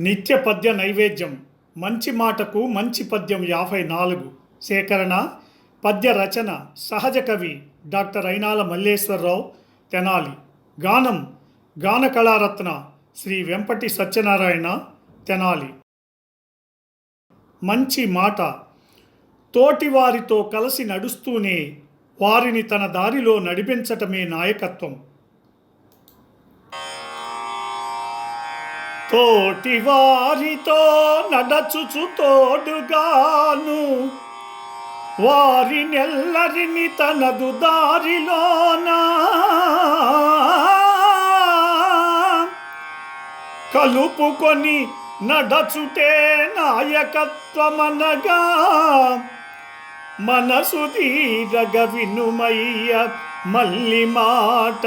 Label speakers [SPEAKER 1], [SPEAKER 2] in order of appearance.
[SPEAKER 1] నిత్య పద్య నైవేద్యం. మంచి మాటకు మంచి పద్యం యాభై నాలుగు. సేకరణ పద్య రచన సహజ కవి డాక్టర్ అయినాల మల్లేశ్వరరావు తెనాలి. గానం గాన కళారత్న శ్రీ వెంపటి సత్యనారాయణ తెనాలి. మంచి మాట. తోటివారితో కలిసి నడుస్తూనే వారిని తన దారిలో నడిపించటమే నాయకత్వం. తోటి వారితో నడచుచు తోడుగాను. వారినెల్లరిని తనదు దారిలోనా. కలుపుకొని నడచుటే నాయకత్వమనగా. మనసు తీరగ వినుమయ్య మల్లి మాట